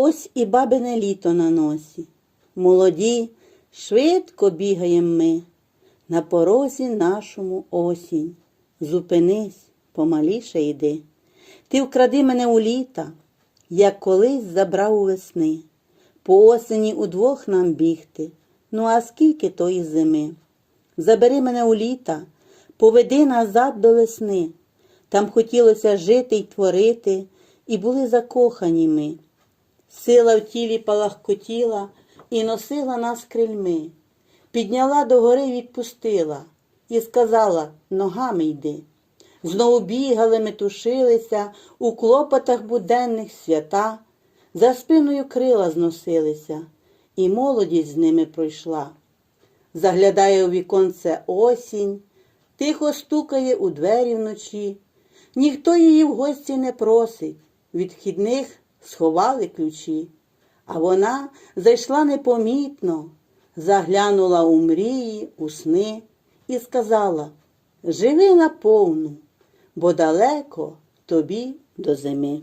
Ось і бабине літо на носі. Молоді, швидко бігаєм ми. На порозі нашому осінь. Зупинись, помаліше йди. Ти вкради мене у літа, як колись забрав у весни. По осені удвох нам бігти. Ну а скільки тої зими? Забери мене у літа, поведи назад до весни. Там хотілося жити й творити, і були закохані ми. Сила в тілі палахкотіла і носила нас крильми. Підняла догори відпустила і сказала ногами йди. Знову бігали, метушилися, у клопотах буденних свята, за спиною крила зносилися, і молодість з ними пройшла. Заглядає у віконце осінь, тихо стукає у двері вночі. Ніхто її в гості не просить, від вхідних сховали ключі. А вона зайшла непомітно, заглянула у мрії, у сни і сказала Живи наповну, бо далеко тобі до зими.